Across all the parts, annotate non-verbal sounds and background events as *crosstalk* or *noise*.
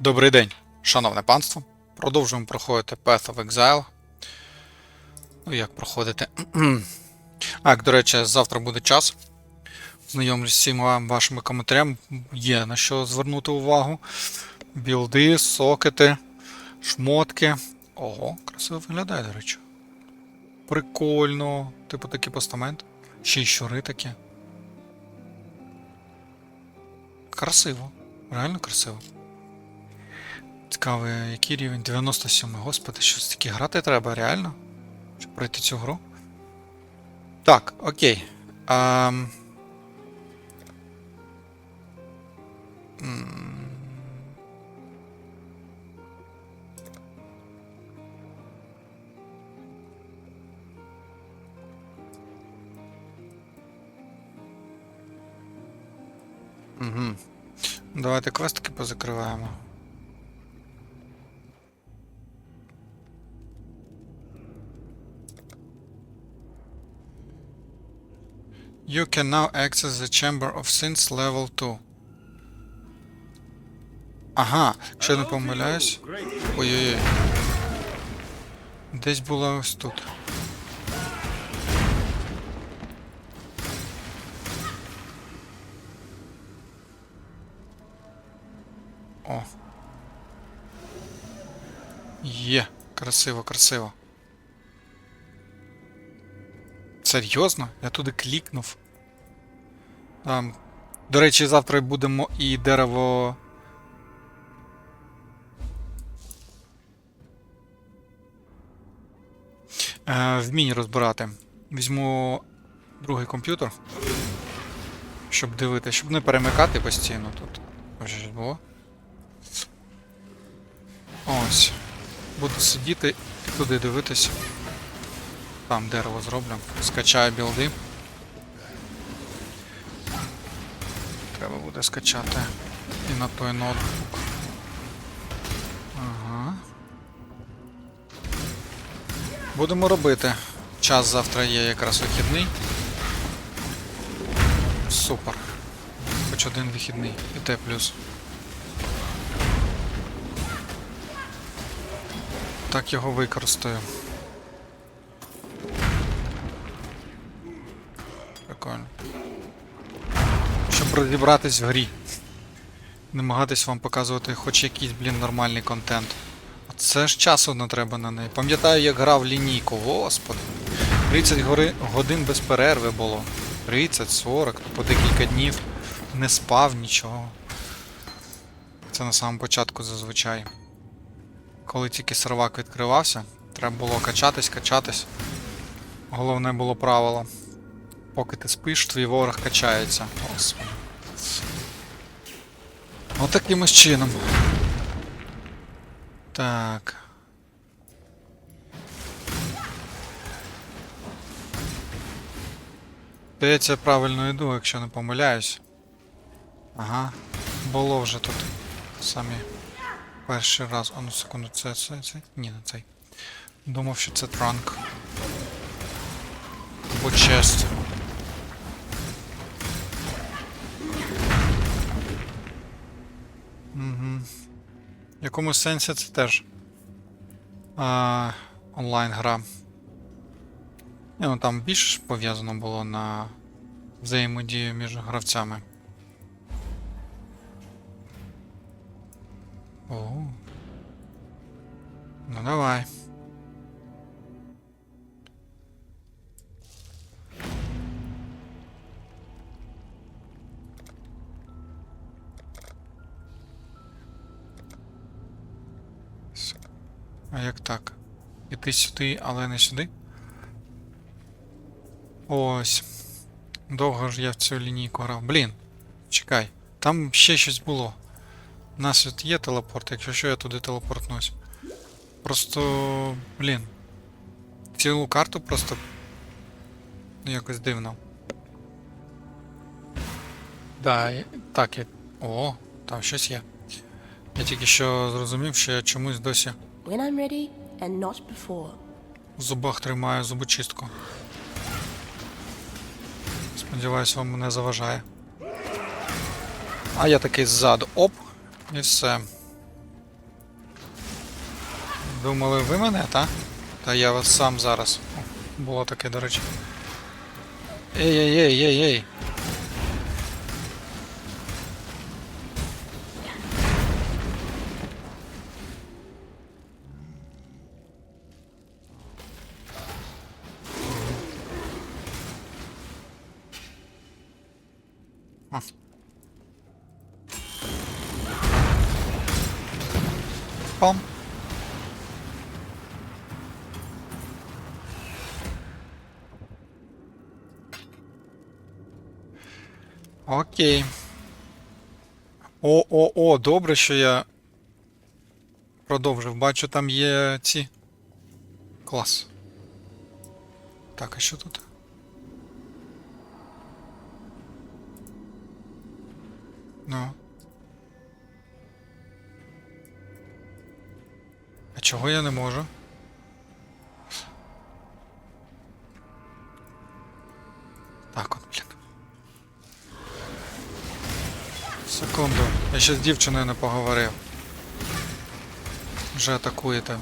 Добрий день, шановне панство. Продовжуємо проходити Path of Exile. Ну, як проходити? *clears throat* Так, до речі, завтра буде час. Знайомлюсь з всіма вашими коментарями. Є на що звернути увагу. Білди, сокети, шмотки. Ого, красиво виглядає, до речі. Прикольно. Типу такий постамент. Ще й щури такі. Красиво. Реально красиво. Цікавий, який рівень? 97. Господи, що таке грати треба, реально? Щоб пройти цю гру? Так, окей. Ам... Угу. Давайте квестики позакриваємо. You can now access the Chamber of Sins level 2. Ага, якщо я не помиляюсь. Ой-ой-ой. Десь була ось тут. О. Є, красиво, красиво. Серйозно? Я туди клікнув. Там. До речі, завтра будемо і дерево. Е, вмінь розбирати. Візьму другий комп'ютер. Щоб дивитися, щоб не перемикати постійно тут. Ж було. Ось. Буду сидіти і туди дивитися. Там дерево зроблю. Скачаю білди. Треба буде скачати і на той ноутбук. Ага. Будемо робити. Час завтра є якраз вихідний. Супер. Хоч один вихідний. І те плюс. Так його використаю. Прикольно. Щоб розібратись в грі. Намагатись вам показувати хоч якийсь, блін, нормальний контент. Це ж часу не треба на неї. Пам'ятаю, як грав лінійку, господи. 30 гори... годин без перерви було. 30-40, по декілька днів. Не спав нічого. Це на самому початку зазвичай. Коли тільки сервак відкривався, треба було качатись, качатись. Головне було правило. Поки ти спиш, твій ворог качається. Господи. Отаким ось чином. Так. Здається, я правильно йду, якщо не помиляюсь. Ага. Було вже тут самі перший раз. А ну секунду, це це це? Ні, не цей. Думав, що це транк. Або честь. В якомусь сенсі це теж а, онлайн гра. Ні, ну там більш пов'язано було на взаємодію між гравцями. О. Ну давай. Іти сюди, але не сюди? Ось. Довго ж я в цю лінійку грав. Блін. Чекай. Там ще щось було. У нас тут є телепорт, якщо що, я туди телепортнусь. Просто. Блін. Цілу карту просто. ну, Якось дивно. Да, так, я. О, там щось є. Я тільки що зрозумів, що я чомусь досі When I'm ready, and not before. В зубах тримаю зубочистку. Сподіваюсь, вам мене заважає. А я такий ззаду. Оп! І все. Думали, ви мене, та? Та я вас сам зараз. О, було таке, до речі. Ей-ей-ей-ей-ей! Окей. О, о, о, добре, що я продовжив. Бачу, там є ці. Клас. Так, а що тут? Ну. А чого я не можу? Секунду. Я ще з дівчиною не поговорив. Вже атакуєте.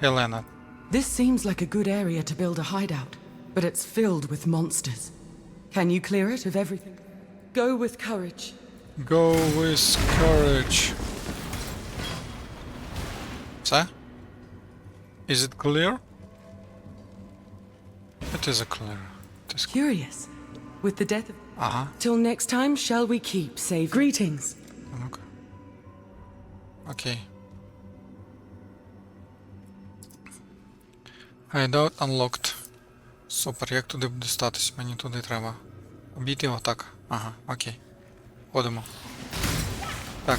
Гелена. This seems like a good area to build a hideout, but it's filled with monsters. Can you clear it of everything? Go with courage. Go with courage. Все? Is it clear? It is a clear. It is... clear. Curious. With the death of. Ага. Till next time, shall we keep save? Greetings. Ну-ка. Окей. Hideout unlocked. Супер, як туди дістатись? Мені туди треба. Обійти його так. Ага, окей. Ходимо. Так.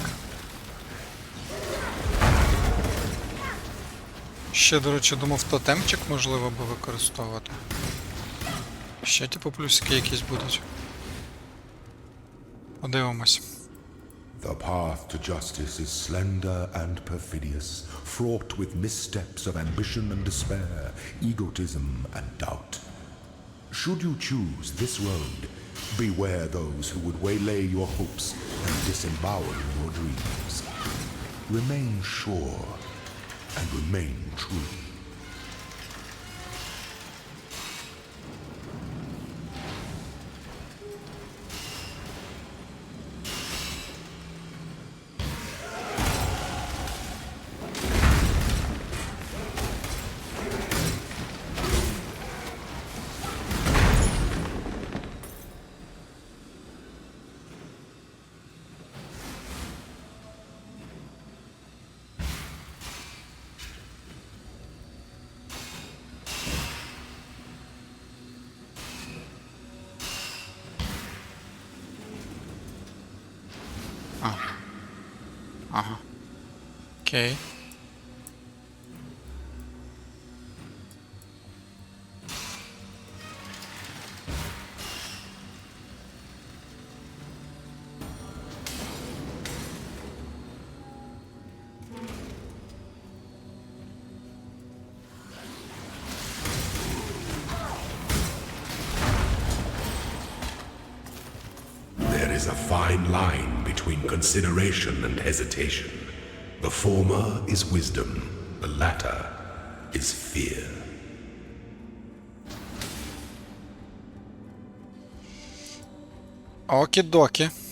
Ще, до речі, думав, тотемчик можливо би використовувати. Ще типу плюсики якісь будуть. Подивимось. The path to justice is slender and perfidious, fraught with missteps of ambition and despair, egotism and doubt. Should you choose this road, beware those who would waylay your hopes and disembowel your dreams. Remain sure and remain true. Okay. There is a fine line between consideration and hesitation. The former is wisdom, the latter is fear. Okie dokie.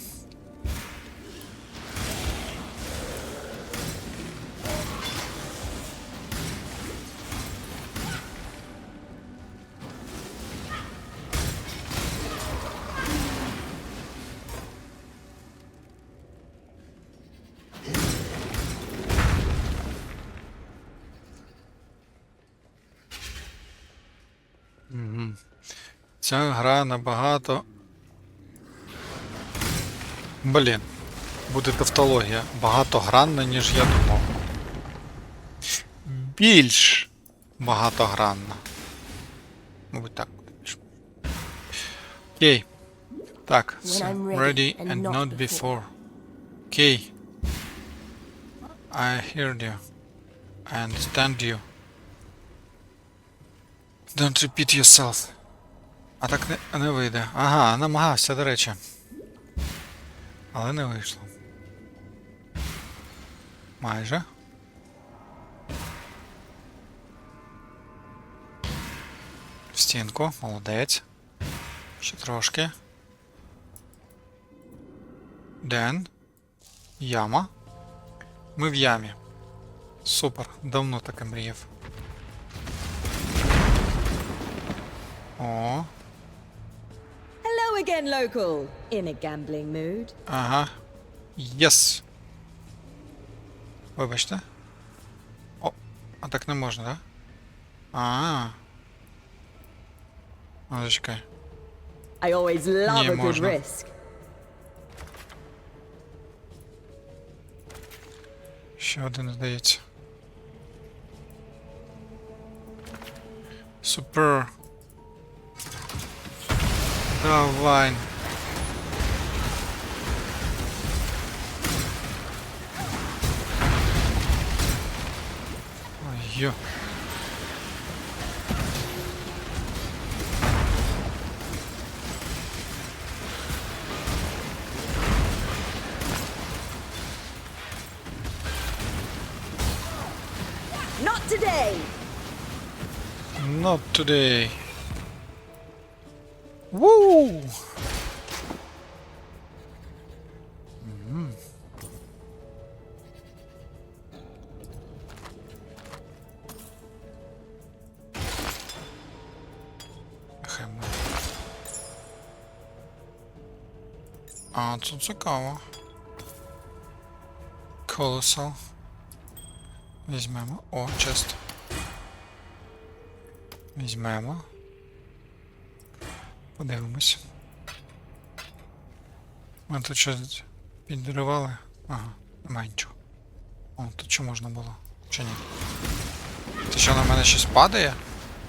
Набагато Блін, буде тавтологія. Багатогранна, ніж я думав. Більш багатогранна. Мабуть, так. Окей. Так, so, ready and not before. Окей. I heard you. I understand you. Don't repeat yourself. А так не, не вийде. Ага, намагався, до речі. Але не вийшло. Майже. В стінку, молодець. Ще трошки. Ден. Яма. Ми в ямі. Супер. Давно таке мріяв. О again, local. In a gambling mood? ага. Єс. Вибачте. О, а так не можна, да? А. А, зачекай. I always love Nie a good można. risk. Ще один здається. Супер. Давай. Ой, ё. Not today. Not today. Буде. А, це цікаво. Колесо. Візьмемо. О, чест. Візьмемо. Подивимось. Ми тут щось підривали. Ага, немає нічого. О, тут що можна було? Чи ні? Це що на мене щось падає?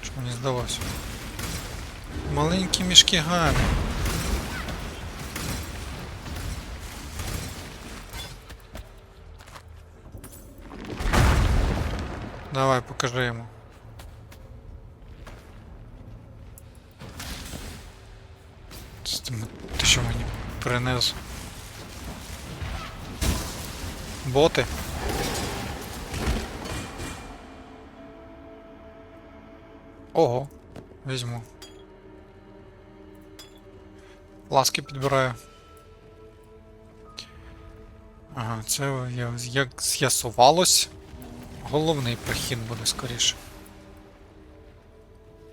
Що мені здалося? Маленькі мішки гамі. Давай, покажи йому. Ти що мені принес? Боти? Ого, візьму. Ласки підбираю. Ага, це як з'ясувалось. Головний прохід буде скоріше.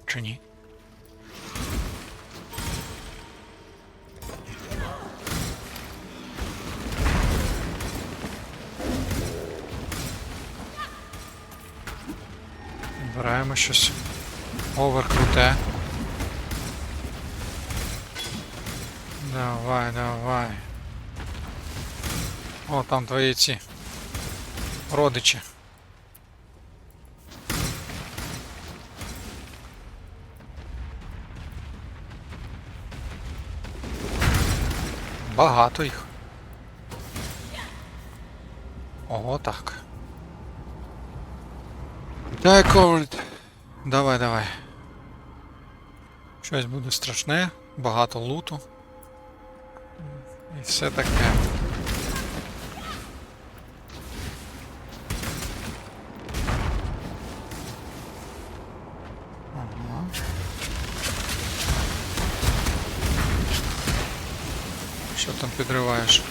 Чи ні? Збираємо щось. Овер круте. Давай, давай. О, там твої ці родичі. Багато їх. Ого, так. Так, Ковальд. Давай, давай. Щось буде страшне, багато луту. І все таке. Що там підриваєш?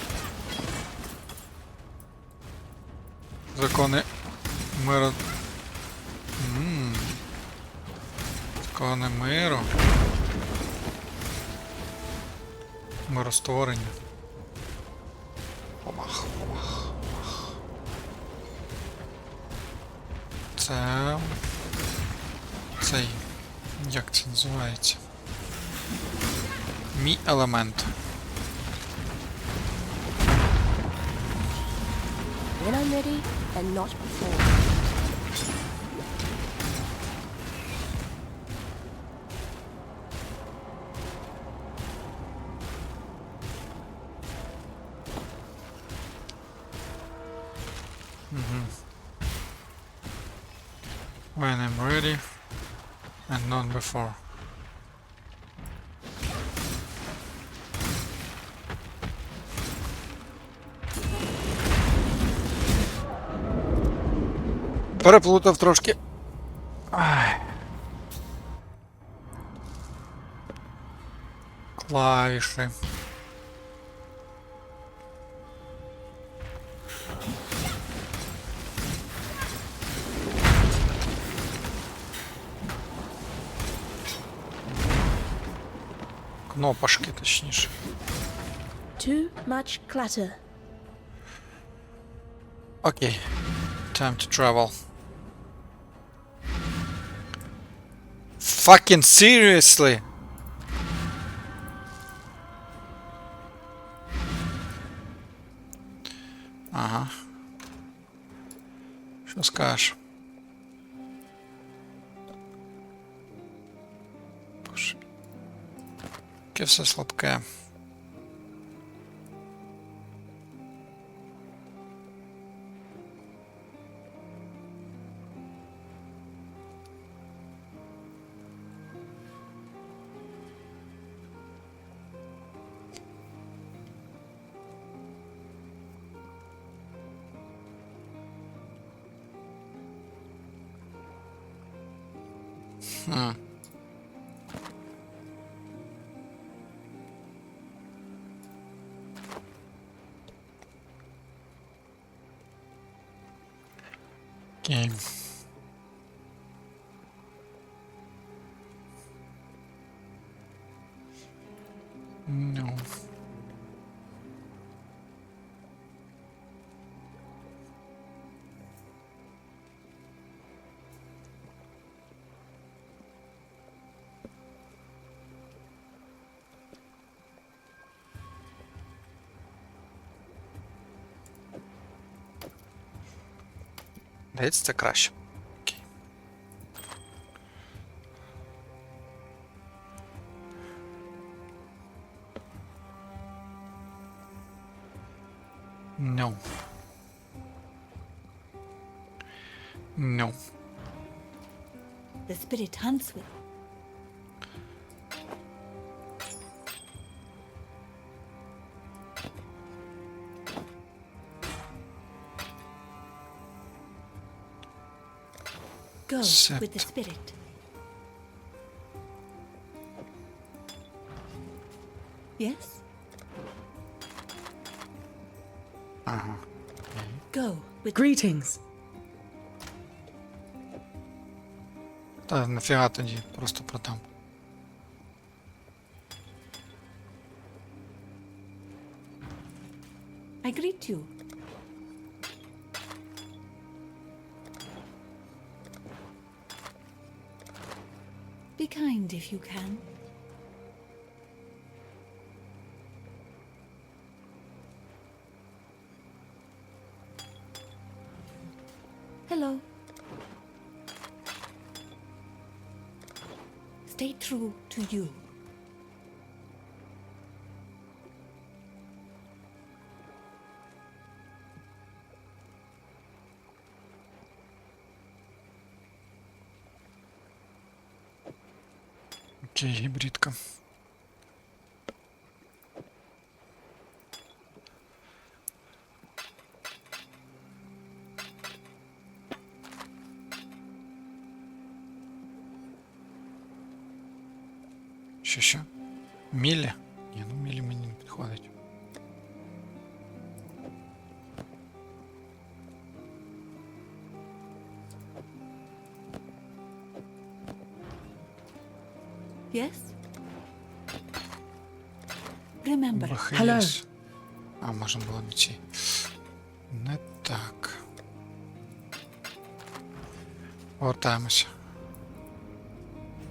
Закони миру. Закони миру. Миростворення. Омах, омах, омах. Це. Цей. Як це називається? Мій елемент. When I'm ready and not before. not before. Переплутав трошки. Клавиши. Кнопочки, точніше. Too much clutter. Окей. Time to travel. Fucking seriously? Ага. Що скажеш? Яке все слабке. Окей. Ну. Здається, це краще. Go with the Sept. spirit. Yes? Ага. Go with Greetings. Та нафіга тоді, просто продам. I greet you. Be kind if you can. Hello. Stay true to you. Окей, гібридка. Що що? Мілі? Remember, Бахиліс. А, можна було не ці. Не так. Повертаємося.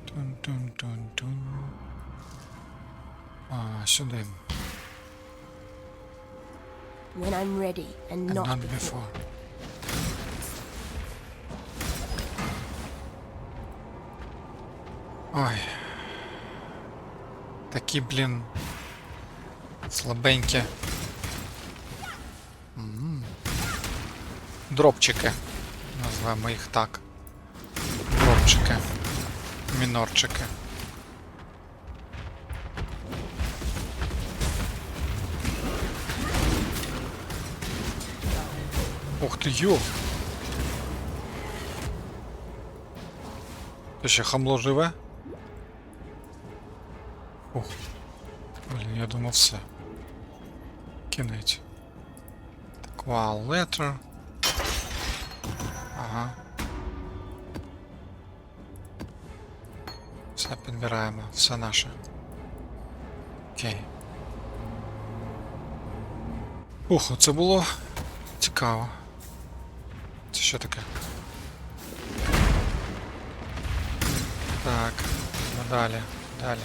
Тун-тун-тун-тун. А, сюди. When I'm ready and And not not before. before. Ой. Такі, блін. Слабенькі. Дропчики. Назвемо їх так. Дропчики. Мінорчики. Ух ти, йо! Ти ще хамло живе? Кінець. Так, wow, letter. Ага. Все підбираємо, все наше. Окей. Ух, це було цікаво. Це що таке? Так, ну далі, далі.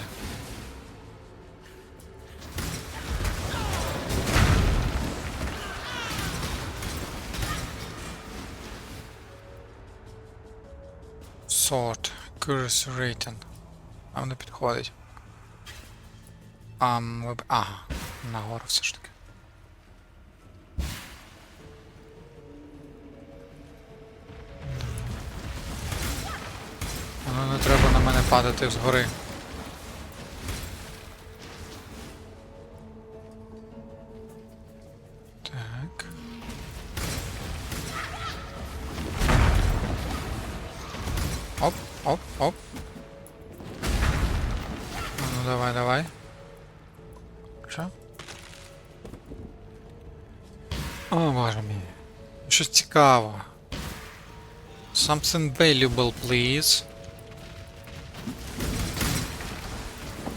Sort, Curse Rating. А воно підходить. Ам, виб... Ага, нагору все ж таки. Ну не треба на мене падати згори. Цікаво. Something valuable, please.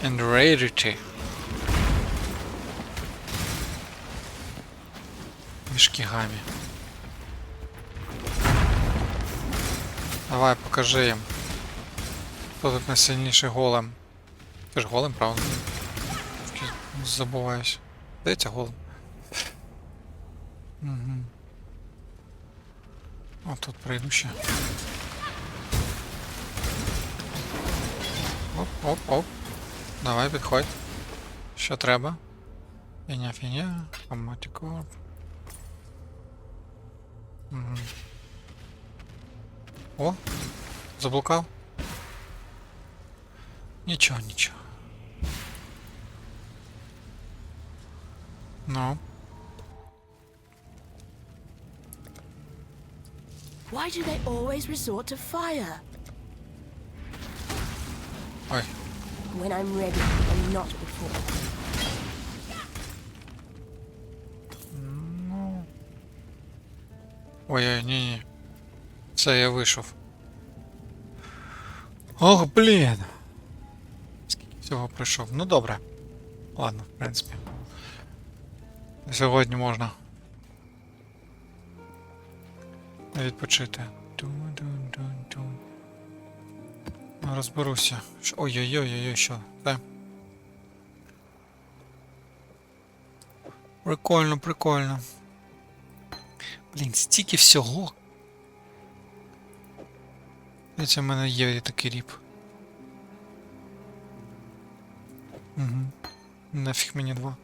And rarity. Мішки гамі. Давай, покажи їм. Хто тут найсильніший голем? Ти ж голем, правда? Забуваюсь. Здається голем. Угу. О, тут прийду ще. Оп, оп, оп. Давай, підходь. Що треба? Фіня, фіня, автоматику. Угу. О, заблукав. Нічого, нічого. Ну, Why do they always resort to fire? ой, When I'm ready and not before. ой, ой, ні, ні. Все, я вийшов. Ох, блін. Скільки всього пройшов. Ну добре. Ладно, в принципі. Сьогодні можна. Відпочити. Ну, Розберуся. Ой-ой-ой-ой, що? Це? Прикольно, прикольно. Блін, стільки всього. Це в мене є такий ріп. Угу. Нафіг мені два.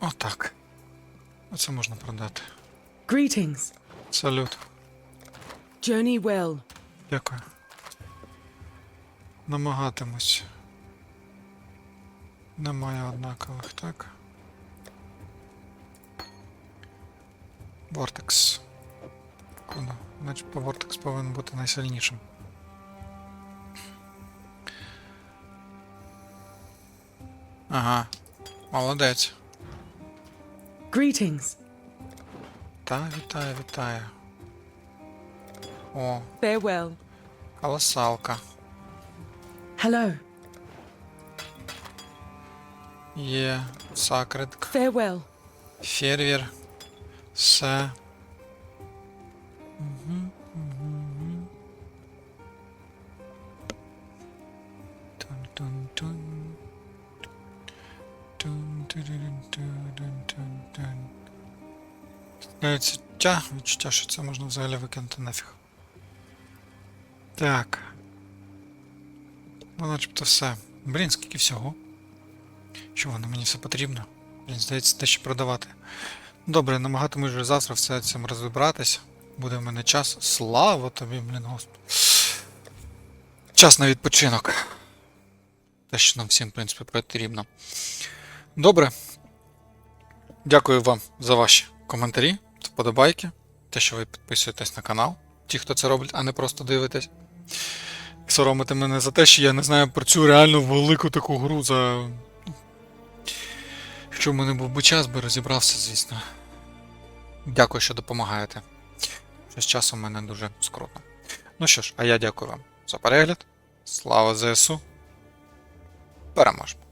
Отак. Оце можна продати. Greetings. Салют. Journey well. Дякую. Намагатимусь. Немає однакових, так? Вортекс. Значить, по Вортекс повинен бути найсильнішим. Ага. Молодець. Greetings. Та, вітаю, вітаю. О, Farewell. колосалка. Hello. Є. Сакредк. Farewell. Фервер. С. Тун-тун-тун. Відчуття, відчуття, що це можна взагалі викинути нафіг. Так. Ну, начебто все. Блін, скільки всього. Що воно мені все потрібно? Блін, здається, те ще продавати. Добре, намагатимусь вже завтра все цим розібратись. Буде в мене час. Слава тобі, блін, господи. Час на відпочинок. Те, що нам всім, в принципі, потрібно. Добре. Дякую вам за ваші коментарі, вподобайки, те, що ви підписуєтесь на канал. Ті, хто це роблять, а не просто дивитесь. соромити мене за те, що я не знаю про цю реально велику таку гру за. Якщо в мене був би час, би розібрався, звісно. Дякую, що допомагаєте. Що з часом мене дуже скрутно. Ну що ж, а я дякую вам за перегляд. Слава ЗСУ. Переможемо.